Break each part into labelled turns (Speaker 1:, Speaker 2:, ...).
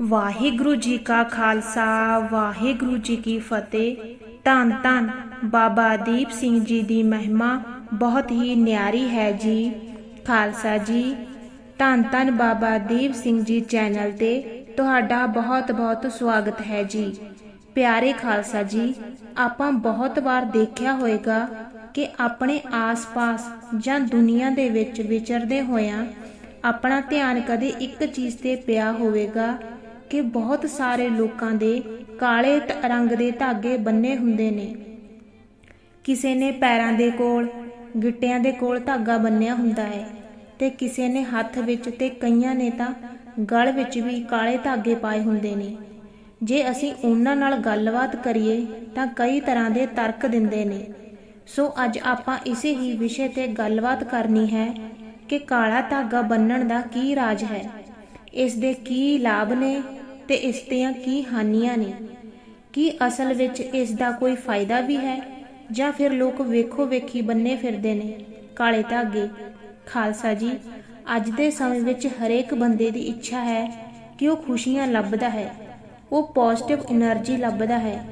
Speaker 1: ਵਾਹਿਗੁਰੂ ਜੀ ਕਾ ਖਾਲਸਾ, ਵਾਹਿਗੁਰੂ ਜੀ ਕੀ ਫਤਿਹ। ਧੰਨ ਧੰਨ ਬਾਬਾ ਦੀਪ ਸਿੰਘ ਜੀ ਦੀ ਮਹਿਮਾ ਬਹੁਤ ਹੀ ਨਿਆਰੀ ਹੈ ਜੀ। ਖਾਲਸਾ ਜੀ, ਧੰਨ ਧੰਨ ਬਾਬਾ ਦੀਪ ਸਿੰਘ ਜੀ ਚੈਨਲ ਤੇ ਤੁਹਾਡਾ ਬਹੁਤ ਬਹੁਤ ਸਵਾਗਤ ਹੈ ਜੀ। ਪਿਆਰੇ ਖਾਲਸਾ ਜੀ, ਆਪਾਂ ਬਹੁਤ ਵਾਰ ਦੇਖਿਆ ਹੋਵੇਗਾ ਕਿ ਆਪਣੇ ਆਸ-ਪਾਸ ਜਾਂ ਦੁਨੀਆ ਦੇ ਵਿੱਚ ਵਿਚਰਦੇ ਹੋਇਆਂ ਆਪਣਾ ਧਿਆਨ ਕਦੇ ਇੱਕ ਚੀਜ਼ ਤੇ ਪਿਆ ਹੋਵੇਗਾ ਕਿ ਬਹੁਤ ਸਾਰੇ ਲੋਕਾਂ ਦੇ ਕਾਲੇ ਰੰਗ ਦੇ ਧਾਗੇ ਬੰਨੇ ਹੁੰਦੇ ਨੇ। ਕਿਸੇ ਨੇ ਪੈਰਾਂ ਦੇ ਕੋਲ, ਗਿੱਟਿਆਂ ਦੇ ਕੋਲ ਧਾਗਾ ਬੰਨਿਆ ਹੁੰਦਾ ਹੈ ਤੇ ਕਿਸੇ ਨੇ ਹੱਥ ਵਿੱਚ ਤੇ ਕਈਆਂ ਨੇ ਤਾਂ ਗਲ ਵਿੱਚ ਵੀ ਕਾਲੇ ਧਾਗੇ ਪਾਏ ਹੁੰਦੇ ਨੇ। ਜੇ ਅਸੀਂ ਉਹਨਾਂ ਨਾਲ ਗੱਲਬਾਤ ਕਰੀਏ ਤਾਂ ਕਈ ਤਰ੍ਹਾਂ ਦੇ ਤਰਕ ਦਿੰਦੇ ਨੇ। ਸੋ ਅੱਜ ਆਪਾਂ ਇਸੇ ਹੀ ਵਿਸ਼ੇ ਤੇ ਗੱਲਬਾਤ ਕਰਨੀ ਹੈ ਕਿ ਕਾਲਾ ਧਾਗਾ ਬੰਨਣ ਦਾ ਕੀ ਰਾਜ ਹੈ। ਇਸ ਦੇ ਕੀ ਲਾਭ ਨੇ ਤੇ ਇਸ ਦੀਆਂ ਕੀ ਹਾਨੀਆਂ ਨੇ? ਕੀ ਅਸਲ ਵਿੱਚ ਇਸ ਦਾ ਕੋਈ ਫਾਇਦਾ ਵੀ ਹੈ ਜਾਂ ਫਿਰ ਲੋਕ ਵੇਖੋ ਵੇਖੀ ਬੰਨੇ ਫਿਰਦੇ ਨੇ? ਕਾਲੇ ਧਾਗੇ। ਖਾਲਸਾ ਜੀ, ਅੱਜ ਦੇ ਸਮੇਂ ਵਿੱਚ ਹਰੇਕ ਬੰਦੇ ਦੀ ਇੱਛਾ ਹੈ ਕਿ ਉਹ ਖੁਸ਼ੀਆਂ ਲੱਭਦਾ ਹੈ। ਉਹ ਪੋਜ਼ਿਟਿਵ એનર્ਜੀ ਲੱਭਦਾ ਹੈ।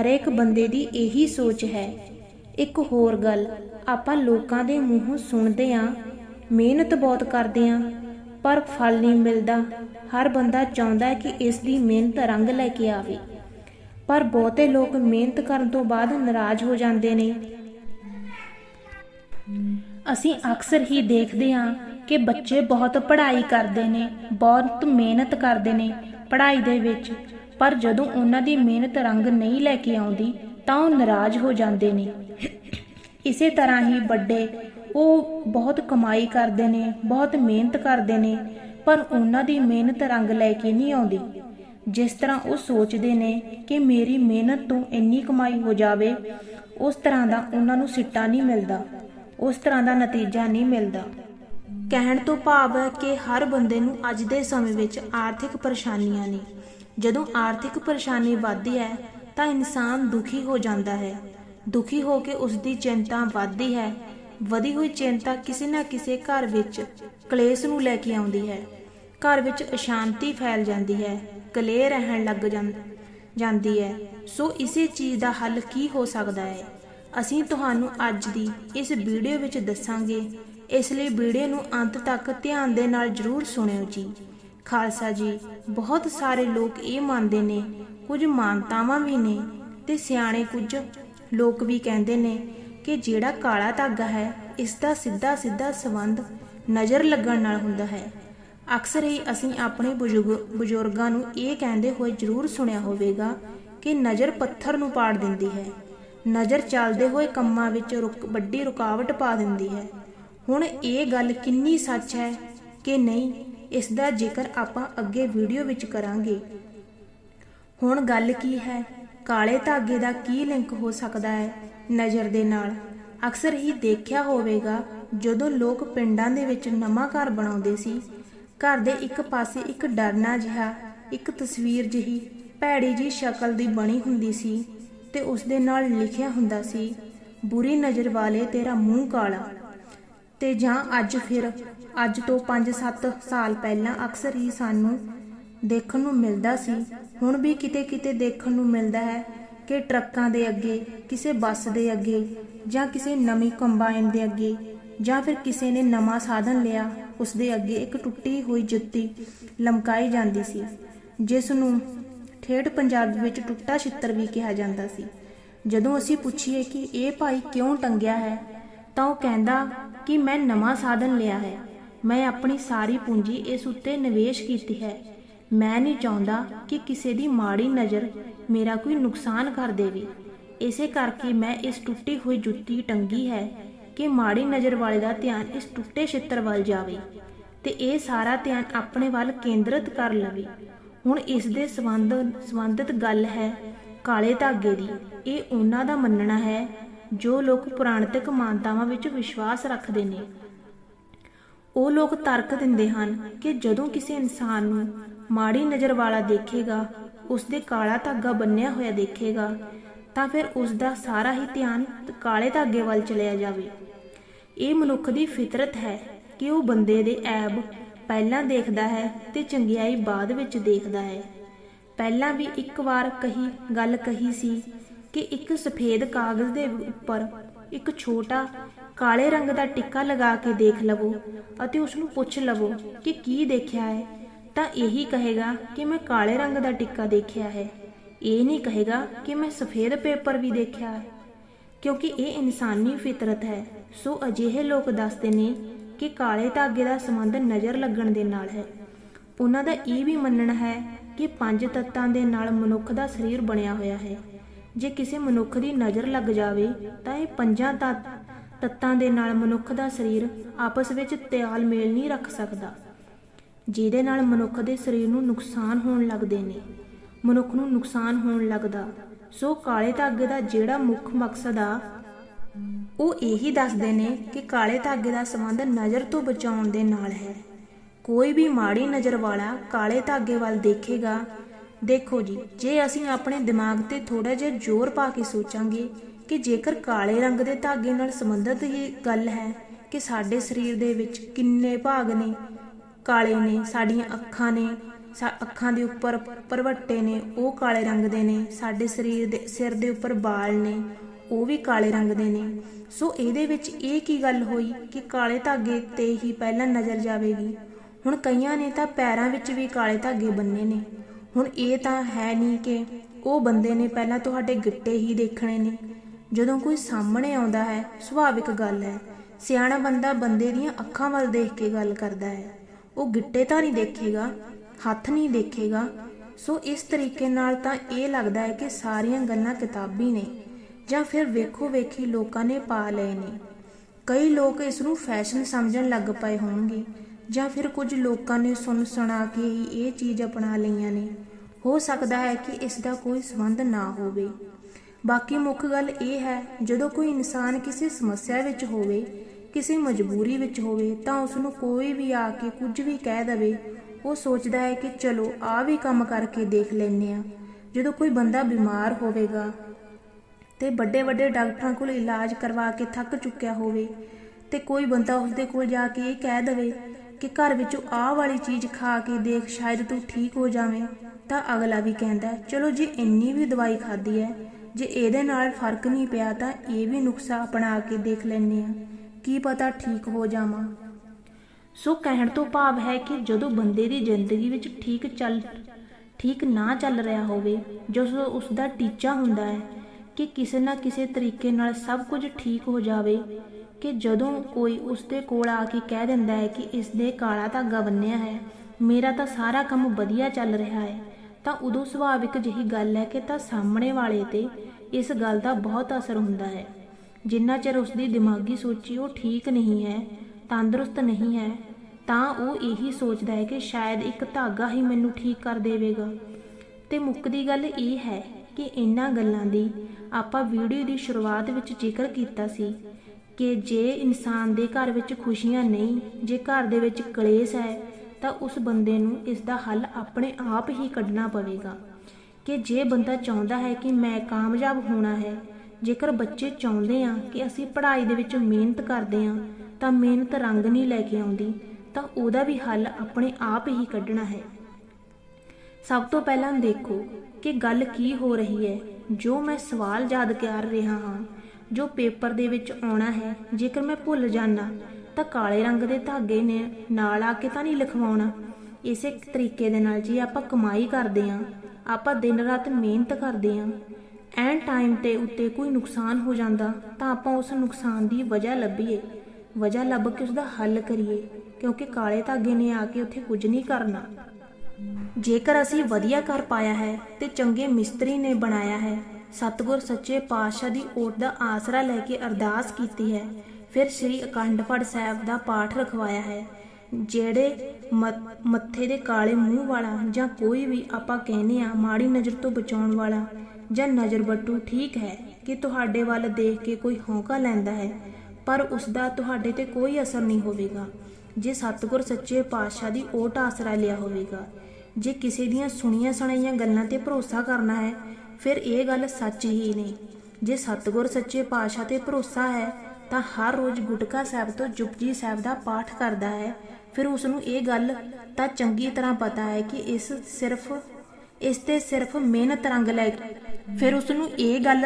Speaker 1: ਹਰੇਕ ਬੰਦੇ ਦੀ ਇਹੀ ਸੋਚ ਹੈ। ਇੱਕ ਹੋਰ ਗੱਲ, ਆਪਾਂ ਲੋਕਾਂ ਦੇ ਮੂੰਹੋਂ ਸੁਣਦੇ ਆਂ ਮਿਹਨਤ ਬਹੁਤ ਕਰਦੇ ਆਂ ਪਰ ਫਲ ਨਹੀਂ ਮਿਲਦਾ। ਹਰ ਬੰਦਾ ਚਾਹੁੰਦਾ ਹੈ ਕਿ ਇਸ ਦੀ ਮਿਹਨਤ ਰੰਗ ਲੈ ਕੇ ਆਵੇ। ਪਰ ਬਹੁਤੇ ਲੋਕ ਮਿਹਨਤ ਕਰਨ ਤੋਂ ਬਾਅਦ ਨਾਰਾਜ਼ ਹੋ ਜਾਂਦੇ ਨੇ। ਅਸੀਂ ਅਕਸਰ ਹੀ ਦੇਖਦੇ ਹਾਂ ਕਿ ਬੱਚੇ ਬਹੁਤ ਪੜ੍ਹਾਈ ਕਰਦੇ ਨੇ, ਬਹੁਤ ਮਿਹਨਤ ਕਰਦੇ ਨੇ ਪੜ੍ਹਾਈ ਦੇ ਵਿੱਚ। ਪਰ ਜਦੋਂ ਉਹਨਾਂ ਦੀ ਮਿਹਨਤ ਰੰਗ ਨਹੀਂ ਲੈ ਕੇ ਆਉਂਦੀ, ਤਾਂ ਉਹ ਨਾਰਾਜ਼ ਹੋ ਜਾਂਦੇ ਨੇ। ਇਸੇ ਤਰ੍ਹਾਂ ਹੀ ਵੱਡੇ ਉਹ ਬਹੁਤ ਕਮਾਈ ਕਰਦੇ ਨੇ, ਬਹੁਤ ਮਿਹਨਤ ਕਰਦੇ ਨੇ, ਪਰ ਉਹਨਾਂ ਦੀ ਮਿਹਨਤ ਰੰਗ ਲੈ ਕੇ ਨਹੀਂ ਆਉਂਦੀ। ਜਿਸ ਤਰ੍ਹਾਂ ਉਹ ਸੋਚਦੇ ਨੇ ਕਿ ਮੇਰੀ ਮਿਹਨਤ ਤੋਂ ਇੰਨੀ ਕਮਾਈ ਹੋ ਜਾਵੇ, ਉਸ ਤਰ੍ਹਾਂ ਦਾ ਉਹਨਾਂ ਨੂੰ ਸਿੱਟਾ ਨਹੀਂ ਮਿਲਦਾ, ਉਸ ਤਰ੍ਹਾਂ ਦਾ ਨਤੀਜਾ ਨਹੀਂ ਮਿਲਦਾ। ਕਹਿਣ ਤੋਂ ਭਾਵ ਹੈ ਕਿ ਹਰ ਬੰਦੇ ਨੂੰ ਅੱਜ ਦੇ ਸਮੇਂ ਵਿੱਚ ਆਰਥਿਕ ਪਰੇਸ਼ਾਨੀਆਂ ਨੇ। ਜਦੋਂ ਆਰਥਿਕ ਪਰੇਸ਼ਾਨੀ ਵੱਧਦੀ ਹੈ, ਤਾਂ ਇਨਸਾਨ ਦੁਖੀ ਹੋ ਜਾਂਦਾ ਹੈ। ਦੁਖੀ ਹੋ ਕੇ ਉਸ ਦੀ ਚਿੰਤਾ ਵੱਧਦੀ ਹੈ ਵਧੀ ਹੋਈ ਚਿੰਤਾ ਕਿਸੇ ਨਾ ਕਿਸੇ ਘਰ ਵਿੱਚ ਕਲੇਸ਼ ਨੂੰ ਲੈ ਕੇ ਆਉਂਦੀ ਹੈ। ਘਰ ਵਿੱਚ ਅਸ਼ਾਂਤੀ ਫੈਲ ਜਾਂਦੀ ਹੈ ਕਲੇ ਰਹਿਣ ਲੱਗ ਜਾਂਦੀ ਹੈ। ਸੋ ਇਸੇ ਚੀਜ਼ ਦਾ ਹੱਲ ਕੀ ਹੋ ਸਕਦਾ ਹੈ? ਅਸੀਂ ਤੁਹਾਨੂੰ ਅੱਜ ਦੀ ਇਸ ਵੀਡੀਓ ਵਿੱਚ ਦੱਸਾਂਗੇ। ਇਸ ਲਈ ਵੀਡੀਓ ਨੂੰ ਅੰਤ ਤੱਕ ਧਿਆਨ ਦੇ ਨਾਲ ਜਰੂਰ ਸੁਣਿਓ ਜੀ। ਖਾਲਸਾ ਜੀ, ਬਹੁਤ ਸਾਰੇ ਲੋਕ ਇਹ ਮੰਨਦੇ ਨੇ, ਕੁਝ ਮਾਨਤਾਵਾਂ ਵੀ ਨੇ ਤੇ ਸਿਆਣੇ ਕੁਝ ਲੋਕ ਵੀ ਕਹਿੰਦੇ ਨੇ ਕਿ ਜਿਹੜਾ ਕਾਲਾ ਧਾਗਾ ਹੈ, ਇਸ ਦਾ ਸਿੱਧਾ ਸਿੱਧਾ ਸੰਬੰਧ ਨਜ਼ਰ ਲੱਗਣ ਨਾਲ ਹੁੰਦਾ ਹੈ। ਅਕਸਰ ਹੀ ਅਸੀਂ ਆਪਣੇ ਬਜ਼ੁਰਗਾਂ ਨੂੰ ਇਹ ਕਹਿੰਦੇ ਹੋਏ ਜ਼ਰੂਰ ਸੁਣਿਆ ਹੋਵੇਗਾ ਕਿ ਨਜ਼ਰ ਪੱਥਰ ਨੂੰ ਪਾੜ ਦਿੰਦੀ ਹੈ। ਨਜ਼ਰ ਚੱਲਦੇ ਹੋਏ ਕੰਮਾਂ ਵਿੱਚ ਰੁਕ, ਵੱਡੀ ਰੁਕਾਵਟ ਪਾ ਦਿੰਦੀ ਹੈ। ਹੁਣ ਇਹ ਗੱਲ ਕਿੰਨੀ ਸੱਚ ਹੈ ਕਿ ਨਹੀਂ, ਇਸ ਦਾ ਜ਼ਿਕਰ ਆਪਾਂ ਅੱਗੇ ਵੀਡੀਓ ਵਿੱਚ ਕਰਾਂਗੇ। ਹੁਣ ਗੱਲ ਕੀ ਹੈ? ਕਾਲੇ ਧਾਗੇ ਦਾ ਕੀ ਲਿੰਕ ਹੋ ਸਕਦਾ ਹੈ? ਨਜ਼ਰ ਦੇ ਨਾਲ। ਅਕਸਰ ਹੀ ਦੇਖਿਆ ਹੋਵੇਗਾ, ਜਦੋਂ ਲੋਕ ਪਿੰਡਾਂ ਦੇ ਵਿੱਚ ਨਵਾਂ ਘਰ ਬਣਾਉਂਦੇ ਸੀ, ਘਰ ਦੇ ਇੱਕ ਪਾਸੇ ਇੱਕ ਡਰਨਾ ਜਿਹਾ, ਇੱਕ ਤਸਵੀਰ ਜਿਹੀ, ਭੈੜੀ ਜੀ ਸ਼ਕਲ ਦੀ ਬਣੀ ਹੁੰਦੀ ਸੀ ਤੇ ਉਸ ਦੇ ਨਾਲ ਲਿਖਿਆ ਹੁੰਦਾ ਸੀ, ਬੁਰੀ ਨਜ਼ਰ ਵਾਲੇ ਤੇਰਾ ਮੂੰਹ ਕਾਲਾ। ਤੇ ਜਾਂ ਅੱਜ ਫਿਰ, ਅੱਜ ਤੋਂ 5-7 ਸਾਲ ਪਹਿਲਾਂ ਅਕਸਰ ਹੀ ਸਾਨੂੰ ਦੇਖਣ ਨੂੰ ਮਿਲਦਾ ਸੀ। ਹੁਣ ਵੀ ਕਿਤੇ-ਕਿਤੇ ਦੇਖਣ ਨੂੰ ਮਿਲਦਾ ਹੈ ਕਿ ਟਰੱਕਾਂ ਦੇ ਅੱਗੇ, ਕਿਸੇ ਬੱਸ ਦੇ ਅੱਗੇ ਜਾਂ ਕਿਸੇ ਨਵੀਂ ਕੰਬਾਈਨ ਦੇ ਅੱਗੇ ਜਾਂ ਫਿਰ ਕਿਸੇ ਨੇ ਨਵਾਂ ਸਾਧਨ ਲਿਆ, ਉਸ ਦੇ ਅੱਗੇ ਇੱਕ ਟੁੱਟੀ ਹੋਈ ਜੁੱਤੀ ਲਮਕਾਈ ਜਾਂਦੀ ਸੀ, ਜਿਸ ਨੂੰ ਠੇਠ ਪੰਜਾਬੀ ਵਿੱਚ ਟੁੱਟਾ ਛਿੱਤਰ ਵੀ ਕਿਹਾ ਜਾਂਦਾ ਸੀ। ਜਦੋਂ ਅਸੀਂ ਪੁੱਛੀਏ ਕਿ ਇਹ ਭਾਈ ਕਿਉਂ ਟੰਗਿਆ ਹੈ, ਤਾਂ ਉਹ ਕਹਿੰਦਾ ਕਿ ਮੈਂ ਨਵਾਂ ਸਾਧਨ ਲਿਆ ਹੈ, ਮੈਂ ਆਪਣੀ ਸਾਰੀ ਪੂੰਜੀ ਇਸ ਉੱਤੇ ਨਿਵੇਸ਼ ਕੀਤੀ ਹੈ। ਮੈਂ ਨਹੀਂ ਚਾਹੁੰਦਾ ਕਿ ਕਿਸੇ ਦੀ ਮਾੜੀ ਨਜ਼ਰ ਮੇਰਾ ਕੋਈ ਨੁਕਸਾਨ ਕਰ ਦੇਵੇ। ਇਸੇ ਕਰਕੇ ਮੈਂ ਇਸ ਟੁੱਟੀ ਹੋਈ ਜੁੱਤੀ ਟੰਗੀ ਹੈ ਕਿ ਮਾੜੀ ਨਜ਼ਰ ਵਾਲੇ ਦਾ ਧਿਆਨ ਇਸ ਟੁੱਟੇ ਛਿੱਤਰ ਵੱਲ ਜਾਵੇ ਤੇ ਇਹ ਸਾਰਾ ਧਿਆਨ ਆਪਣੇ ਵੱਲ ਕੇਂਦਰਿਤ ਕਰ ਲਵੇ। ਹੁਣ ਇਸ ਦੇ ਸੰਬੰਧ, ਸੰਬੰਧਿਤ ਗੱਲ ਹੈ ਕਾਲੇ ਧਾਗੇ ਦੀ। ਇਹ ਉਹਨਾਂ ਦਾ ਮੰਨਣਾ ਹੈ ਜੋ ਲੋਕ ਪੁਰਾਣਤਿਕ ਮਾਨਤਾਵਾਂ ਵਿੱਚ ਵਿਸ਼ਵਾਸ ਰੱਖਦੇ ਨੇ। ਉਹ ਲੋਕ ਤਰਕ ਦਿੰਦੇ ਹਨ ਕਿ ਜਦੋਂ ਕਿਸੇ ਇਨਸਾਨ ਨੂੰ ਮਾੜੀ ਨਜ਼ਰ ਵਾਲਾ ਦੇਖੇਗਾ ਉਸ ਦੇ ਕਾਲਾ ਧਾਗਾ ਬੰਨਿਆ ਹੋਇਆ ਦੇਖੇਗਾ, ਤਾਂ ਫਿਰ ਉਸ ਦਾ ਸਾਰਾ ਹੀ ਧਿਆਨ ਕਾਲੇ ਧਾਗੇ ਵੱਲ ਚਲਿਆ ਜਾਵੇ। ਇਹ ਮਨੁੱਖ ਦੀ ਫਿਤਰਤ ਹੈ ਕਿ ਉਹ ਬੰਦੇ ਦੇ ਐਬ ਪਹਿਲਾਂ ਦੇਖਦਾ ਹੈ ਤੇ ਚੰਗਿਆਈ ਬਾਅਦ ਵਿੱਚ ਦੇਖਦਾ ਹੈ। ਪਹਿਲਾਂ ਵੀ ਇੱਕ ਵਾਰ ਕਹੀ, ਗੱਲ ਕਹੀ ਸੀ ਕਿ ਇੱਕ ਸਫੇਦ ਕਾਗਜ਼ ਦੇ ਉੱਪਰ ਇੱਕ ਛੋਟਾ ਕਾਲੇ ਰੰਗ ਦਾ ਟਿੱਕਾ ਲਗਾ ਕੇ ਦੇਖ ਲਵੋ ਅਤੇ ਉਸ ਨੂੰ ਪੁੱਛ ਲਵੋ ਕਿ ਕੀ ਦੇਖਿਆ ਹੈ। ਤਾਂ ਇਹੀ ਕਹੇਗਾ ਕਿ ਮੈਂ ਕਾਲੇ ਰੰਗ ਦਾ ਟਿੱਕਾ ਦੇਖਿਆ ਹੈ। ਇਹ ਨਹੀਂ ਕਹੇਗਾ ਕਿ ਮੈਂ ਸਫੇਦ ਪੇਪਰ ਵੀ ਦੇਖਿਆ ਹੈ। ਕਿਉਂਕਿ ਇਹ ਇਨਸਾਨੀ ਫਿਤਰਤ ਹੈ। ਸੋ ਅਜਿਹੇ ਲੋਕ ਦੱਸਦੇ ਨੇ ਕਿ ਕਾਲੇ ਧਾਗੇ ਦਾ ਸੰਬੰਧ ਨਜ਼ਰ ਲੱਗਣ ਦੇ ਨਾਲ ਹੈ। ਉਹਨਾਂ ਦਾ ਇਹ ਵੀ ਮੰਨਣਾ ਹੈ ਕਿ ਪੰਜ ਤੱਤਾਂ ਦੇ ਨਾਲ ਮਨੁੱਖ ਦਾ ਸਰੀਰ ਬਣਿਆ ਹੋਇਆ ਹੈ। ਜੇ ਕਿਸੇ ਮਨੁੱਖ ਦੀ ਨਜ਼ਰ ਲੱਗ ਜਾਵੇ, ਤਾਂ ਇਹ ਪੰਜਾਂ ਤੱਤਾਂ ਦੇ ਨਾਲ ਮਨੁੱਖ ਦਾ ਸਰੀਰ ਆਪਸ ਵਿੱਚ ਤਿਆਲ ਮੇਲ ਨਹੀਂ ਰੱਖ ਸਕਦਾ। ਜਿਹਦੇ ਨਾਲ ਮਨੁੱਖ ਦੇ ਸਰੀਰ ਨੂੰ ਨੁਕਸਾਨ ਹੋਣ ਲੱਗਦੇ ਨੇ। ਮਨੁੱਖ ਨੂੰ ਨੁਕਸਾਨ ਹੋਣ ਲੱਗਦਾ। ਸੋ ਕਾਲੇ ਧਾਗੇ ਦਾ ਜਿਹੜਾ ਮੁੱਖ ਮਕਸਦ ਆ, ਉਹ ਇਹੀ ਦੱਸਦੇ ਨੇ ਕਿ ਕਾਲੇ ਧਾਗੇ ਦਾ ਸੰਬੰਧ ਨਜ਼ਰ ਤੋਂ ਬਚਾਉਣ ਦੇ ਨਾਲ ਹੈ। ਕੋਈ ਵੀ ਮਾੜੀ ਨਜ਼ਰ ਵਾਲਾ ਕਾਲੇ ਧਾਗੇ ਵੱਲ ਦੇਖੇਗਾ, ਦੇਖੋ ਜੀ, ਜੇ ਅਸੀਂ ਆਪਣੇ ਦਿਮਾਗ ਤੇ ਥੋੜਾ ਜਿਹਾ ਜ਼ੋਰ ਪਾ ਕੇ ਸੋਚਾਂਗੇ ਕਿ ਜੇਕਰ ਕਾਲੇ ਰੰਗ ਦੇ ਧਾਗੇ ਨਾਲ ਸੰਬੰਧਿਤ ਹੀ ਗੱਲ ਹੈ ਕਿ ਸਾਡੇ ਸਰੀਰ ਦੇ ਵਿੱਚ ਕਿੰਨੇ ਭਾਗ ਨੇ ਕਾਲੇ ਨੇ, ਸਾਡੀਆਂ ਅੱਖਾਂ ਨੇ, ਸਾ, ਅੱਖਾਂ ਦੇ ਉੱਪਰ ਪਰਵੱਟੇ ਨੇ, ਉਹ ਕਾਲੇ ਰੰਗ ਦੇ ਨੇ, ਸਾਡੇ ਸਰੀਰ ਦੇ ਸਿਰ ਦੇ ਉੱਪਰ ਵਾਲ ਨੇ, ਉਹ ਵੀ ਕਾਲੇ ਰੰਗ ਦੇ ਨੇ। ਸੋ ਇਹਦੇ ਵਿੱਚ ਇਹ ਕੀ ਗੱਲ ਹੋਈ ਕਿ ਕਾਲੇ ਧਾਗੇ ਤੇ ਹੀ ਪਹਿਲਾਂ ਨਜ਼ਰ ਜਾਵੇਗੀ। ਹੁਣ ਕਈਆਂ ਨੇ ਤਾਂ ਪੈਰਾਂ ਵਿੱਚ ਵੀ ਕਾਲੇ ਧਾਗੇ ਬੰਨੇ ਨੇ। ਹੁਣ ਇਹ ਤਾਂ ਹੈ ਨਹੀਂ ਕਿ ਉਹ ਬੰਦੇ ਨੇ ਪਹਿਲਾਂ ਤੁਹਾਡੇ ਗਿੱਟੇ ਹੀ ਦੇਖਣੇ ਨੇ। ਜਦੋਂ ਕੋਈ ਸਾਹਮਣੇ ਆਉਂਦਾ ਹੈ, ਸੁਭਾਵਿਕ ਗੱਲ ਹੈ। ਸਿਆਣਾ ਬੰਦਾ ਬੰਦੇ ਦੀਆਂ ਅੱਖਾਂ ਵੱਲ ਦੇਖ ਕੇ ਗੱਲ ਕਰਦਾ ਹੈ। ਉਹ ਗਿੱਟੇ ਤਾਂ ਨਹੀਂ ਦੇਖੇਗਾ, ਹੱਥ ਨਹੀਂ ਦੇਖੇਗਾ। ਸੋ ਇਸ ਤਰੀਕੇ ਨਾਲ ਤਾਂ ਇਹ ਲੱਗਦਾ ਹੈ ਕਿ ਸਾਰੀਆਂ ਗੱਲਾਂ ਕਿਤਾਬੀ ਨੇ, ਜਾਂ ਫਿਰ ਵੇਖੋ ਵੇਖੀ ਲੋਕਾਂ ਨੇ ਪਾ ਲਏ ਨੇ। ਕਈ ਲੋਕ ਇਸ ਨੂੰ ਫੈਸ਼ਨ ਸਮਝਣ ਲੱਗ ਪਏ ਹੋਣਗੇ, ਜਾਂ ਫਿਰ ਕੁਝ ਲੋਕਾਂ ਨੇ ਸੁਣ ਸੁਣਾ ਕੇ ਹੀ ਇਹ ਚੀਜ਼ ਅਪਣਾ ਲਈਆਂ ਨੇ। ਹੋ ਸਕਦਾ ਹੈ ਕਿ ਇਸ ਦਾ ਕੋਈ ਸੰਬੰਧ ਨਾ ਹੋਵੇ। ਬਾਕੀ ਮੁੱਖ ਗੱਲ ਇਹ ਹੈ, ਜਦੋਂ ਕੋਈ ਇਨਸਾਨ ਕਿਸੇ ਸਮੱਸਿਆ ਵਿੱਚ ਹੋਵੇ ਕਿਸੇ ਮਜਬੂਰੀ ਵਿੱਚ ਹੋਵੇ ਤਾਂ ਉਸ ਨੂੰ ਕੋਈ ਵੀ ਆ ਕੇ ਕੁਝ ਵੀ ਕਹਿ ਦਵੇ, ਉਹ ਸੋਚਦਾ ਹੈ ਕਿ ਚਲੋ ਆ ਵੀ ਕੰਮ ਕਰਕੇ ਦੇਖ ਲੈਨੇ ਆ ਜਦੋਂ ਕੋਈ ਬੰਦਾ ਬਿਮਾਰ ਹੋਵੇਗਾ ਤੇ ਵੱਡੇ ਵੱਡੇ ਡਾਕਟਰਾਂ ਕੋਲ ਇਲਾਜ ਕਰਵਾ ਕੇ ਥੱਕ ਚੁੱਕਿਆ ਹੋਵੇ ਤੇ ਕੋਈ ਬੰਦਾ ਉਸਦੇ ਕੋਲ ਜਾ ਕੇ ਇਹ ਕਹਿ ਦਵੇ ਕਿ ਘਰ ਵਿੱਚੋਂ ਆਹ ਵਾਲੀ ਚੀਜ਼ ਖਾ ਕੇ ਦੇਖ ਸ਼ਾਇਦ ਤੂੰ ਠੀਕ ਹੋ ਜਾਵੇਂ, ਤਾਂ ਅਗਲਾ ਵੀ ਕਹਿੰਦਾ, ਚਲੋ ਜੇ ਇੰਨੀ ਵੀ ਦਵਾਈ ਖਾਦੀ ਹੈ, ਜੇ ਇਹਦੇ ਨਾਲ ਫ਼ਰਕ ਨਹੀਂ ਪਿਆ ਤਾਂ ਇਹ ਵੀ ਨੁਕਸਾ ਅਪਣਾ ਕੇ ਦੇਖ ਲੈਨੇ ਆ ਕੀ ਪਤਾ ਠੀਕ ਹੋ ਜਾਵਾਂ। ਸੋ ਕਹਿਣ ਤੋਂ ਭਾਵ ਹੈ ਕਿ ਜਦੋਂ ਬੰਦੇ ਦੀ ਜ਼ਿੰਦਗੀ ਵਿੱਚ ਠੀਕ ਚੱਲ, ਠੀਕ ਨਾ ਚੱਲ ਰਿਹਾ ਹੋਵੇ, ਜਦੋਂ ਉਸ ਦਾ ਟੀਚਾ ਹੁੰਦਾ ਹੈ ਕਿ ਕਿਸੇ ਨਾ ਕਿਸੇ ਤਰੀਕੇ ਨਾਲ ਸਭ ਕੁਝ ਠੀਕ ਹੋ ਜਾਵੇ, ਕਿ ਜਦੋਂ ਕੋਈ ਉਸ ਦੇ ਕੋਲ ਆ ਕੇ ਕਹਿ ਦਿੰਦਾ ਹੈ ਕਿ ਇਸ ਦੇ ਕਾਲਾ ਧਾਗਾ ਬੰਨਿਆ ਹੈ, ਮੇਰਾ ਤਾਂ ਸਾਰਾ ਕੰਮ ਵਧੀਆ ਚੱਲ ਰਿਹਾ ਹੈ, ਤਾਂ ਉਦੋਂ ਸੁਭਾਵਿਕ ਜਿਹੀ ਗੱਲ ਹੈ ਕਿ ਤਾਂ ਸਾਹਮਣੇ ਵਾਲੇ ਤੇ ਇਸ ਗੱਲ ਦਾ ਬਹੁਤ ਅਸਰ ਹੁੰਦਾ ਹੈ। ਜਿੰਨਾ ਚਿਰ ਉਸ ਦੀ ਦਿਮਾਗੀ ਸੋਚੀ ਉਹ ਠੀਕ ਨਹੀਂ ਹੈ, ਤੰਦਰੁਸਤ ਨਹੀਂ ਹੈ, ਤਾਂ ਉਹ ਇਹੀ ਸੋਚਦਾ ਹੈ ਕਿ ਸ਼ਾਇਦ ਇੱਕ ਧਾਗਾ ਹੀ ਮੈਨੂੰ ਠੀਕ ਕਰ ਦੇਵੇਗਾ। ਤੇ ਮੁੱਕਦੀ ਗੱਲ ਇਹ ਹੈ ਕਿ ਇਹਨਾਂ ਗੱਲਾਂ ਦੀ ਆਪਾਂ ਵੀਡੀਓ ਦੀ ਸ਼ੁਰੂਆਤ ਵਿੱਚ ਜ਼ਿਕਰ ਕੀਤਾ ਸੀ ਕਿ ਜੇ ਇਨਸਾਨ ਦੇ ਘਰ ਵਿੱਚ ਖੁਸ਼ੀਆਂ ਨਹੀਂ, ਜੇ ਘਰ ਦੇ ਵਿੱਚ ਕਲੇਸ਼ ਹੈ, ਤਾਂ ਉਸ ਬੰਦੇ ਨੂੰ ਇਸ ਦਾ ਹੱਲ ਆਪਣੇ ਆਪ ਹੀ ਕੱਢਣਾ ਪਵੇਗਾ। ਕਿ ਜੇ ਬੰਦਾ ਚਾਹੁੰਦਾ ਹੈ ਕਿ ਮੈਂ ਕਾਮਯਾਬ ਹੋਣਾ ਹੈ ਜੇਕਰ ਬੱਚੇ ਚਾਹੁੰਦੇ ਆ ਕਿ ਅਸੀਂ ਪੜ੍ਹਾਈ ਦੇ ਵਿੱਚ ਮਿਹਨਤ ਕਰਦੇ ਆ, ਤਾਂ ਮਿਹਨਤ ਰੰਗ ਨਹੀਂ ਲੈ ਕੇ ਆਉਂਦੀ, ਤਾਂ ਉਹਦਾ ਵੀ ਹੱਲ ਆਪਣੇ ਆਪ ਹੀ ਕੱਢਣਾ ਹੈ। ਸਭ ਤੋਂ ਪਹਿਲਾਂ ਦੇਖੋ ਕਿ ਗੱਲ ਕੀ ਹੋ ਰਹੀ ਹੈ। ਜੋ ਮੈਂ ਸਵਾਲ ਯਾਦ ਕਰ ਰਿਹਾ ਹਾਂ, ਜੋ ਪੇਪਰ ਦੇ ਵਿੱਚ ਆਉਣਾ ਹੈ, ਜੇਕਰ ਮੈਂ ਭੁੱਲ ਜਾਣਾ ਤਾਂ ਕਾਲੇ ਰੰਗ ਦੇ ਧਾਗੇ ਨੇ ਨਾਲ ਆ ਕੇ ਤਾਂ ਨਹੀਂ ਲਿਖਵਾਉਣਾ। ਇਸੇ ਤਰੀਕੇ ਦੇ ਨਾਲ ਜੇ ਆਪਾਂ ਕਮਾਈ ਕਰਦੇ ਆਂ, ਆਪਾਂ ਦਿਨ ਰਾਤ ਮਿਹਨਤ ਕਰਦੇ ਆਂ ਐਨ ਟਾਈਮ ਤੇ ਉੱਤੇ ਕੋਈ ਨੁਕਸਾਨ ਹੋ ਜਾਂਦਾ ਤਾਂ ਆਪਾਂ ਉਸ ਨੁਕਸਾਨ ਦੀ ਵਜ੍ਹਾ ਲੱਭੀਏ। ਵਜ੍ਹਾ ਲੱਭ ਕੇ ਉਸ ਦਾ ਹੱਲ ਕਰੀਏ, ਕਿਉਂਕਿ ਕਾਲੇ ਧਾਗੇ ਨੇ ਆ ਕੇ ਉੱਥੇ ਕੁਝ ਨਹੀਂ ਕਰਨਾ। ਜੇਕਰ ਅਸੀਂ ਵਧੀਆ ਕਰ ਪਾਇਆ ਹੈ ਤੇ ਚੰਗੇ ਮਿਸਤਰੀ ਨੇ ਬਣਾਇਆ ਹੈ, ਸਤਿਗੁਰ ਸੱਚੇ ਪਾਤਸ਼ਾਹ ਦੀ ਓਟ ਦਾ ਆਸਰਾ ਲੈ ਕੇ ਅਰਦਾਸ ਕੀਤੀ ਹੈ, ਫਿਰ ਸ੍ਰੀ ਅਖੰਡ ਪਾਠ ਸਾਹਿਬ ਦਾ ਪਾਠ ਰਖਵਾਇਆ ਹੈ, ਜਿਹੜੇ ਮ- ਮੱਥੇ ਦੇ ਕਾਲੇ ਮੂੰਹ ਵਾਲਾ ਜਾਂ ਕੋਈ ਵੀ ਆਪਾਂ ਕਹਿੰਦੇ ਆ ਮਾੜੀ ਨਜ਼ਰ ਤੋਂ ਬਚਾਉਣ ਵਾਲਾ ਜਾਂ ਨਜ਼ਰ ਬੱਟੂ ਠੀਕ ਹੈ ਕਿ ਤੁਹਾਡੇ ਵੱਲ ਦੇਖ ਕੇ ਕੋਈ ਹੌਂਕਾ ਲੈਂਦਾ ਹੈ, ਪਰ ਉਸ ਦਾ ਤੁਹਾਡੇ ਤੇ ਕੋਈ ਅਸਰ ਨਹੀਂ ਹੋਵੇਗਾ। ਜੇ ਸਤਿਗੁਰ ਸੱਚੇ ਪਾਤਸ਼ਾਹ ਦੀ ਓਟ ਆਸਰਾ ਲਿਆ ਹੋਵੇਗਾ, ਜੇ ਕਿਸੇ ਦੀਆਂ ਸੁਣੀਆਂ ਸੁਣਾਈਆਂ ਗੱਲਾਂ ਤੇ ਭਰੋਸਾ ਕਰਨਾ ਹੈ, ਫਿਰ ਇਹ ਗੱਲ ਸੱਚ ਹੀ ਨਹੀਂ ਜੇ ਸਤਿਗੁਰ ਸੱਚੇ ਪਾਤਸ਼ਾਹ ਤੇ ਭਰੋਸਾ ਹੈ, ਤਾਂ ਹਰ ਰੋਜ਼ ਗੁਟਕਾ ਸਾਹਿਬ ਤੋਂ ਜੁਪਜੀ ਸਾਹਿਬ ਦਾ ਪਾਠ ਕਰਦਾ ਹੈ। ਫਿਰ ਉਸ ਨੂੰ ਇਹ ਗੱਲ ਤਾਂ ਚੰਗੀ ਤਰ੍ਹਾਂ ਪਤਾ ਹੈ ਕਿ ਇਸ ਸਿਰਫ, ਇਸ ਤੇ ਸਿਰਫ ਮਿਹਨਤ ਰੰਗ ਲੈ ਫਿਰ ਉਸ ਨੂੰ ਇਹ ਗੱਲ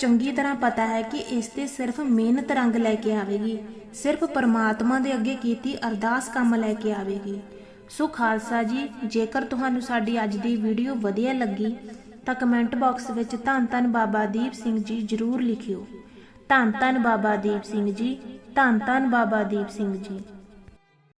Speaker 1: ਚੰਗੀ ਤਰ੍ਹਾਂ ਪਤਾ ਹੈ ਕਿ ਇਸ ਤੇ ਸਿਰਫ ਮਿਹਨਤ ਰੰਗ ਲੈ ਕੇ ਆਵੇਗੀ, ਸਿਰਫ ਪਰਮਾਤਮਾ ਦੇ ਅੱਗੇ ਕੀਤੀ ਅਰਦਾਸ ਕੰਮ ਲੈ ਕੇ ਆਵੇਗੀ। ਸੋ ਖਾਲਸਾ ਜੀ, ਜੇਕਰ ਤੁਹਾਨੂੰ ਸਾਡੀ ਅੱਜ ਦੀ ਵੀਡੀਓ ਵਧੀਆ ਲੱਗੀ, ਤਾਂ ਕਮੈਂਟ ਬਾਕਸ ਵਿੱਚ ਧੰਨ ਧੰਨ ਬਾਬਾ ਦੀਪ ਸਿੰਘ ਜੀ ਜਰੂਰ ਲਿਖਿਓ। ਧੰਨ ਧੰਨ ਬਾਬਾ ਦੀਪ ਸਿੰਘ ਜੀ, ਧੰਨ ਧੰਨ ਬਾਬਾ ਦੀਪ ਸਿੰਘ ਜੀ।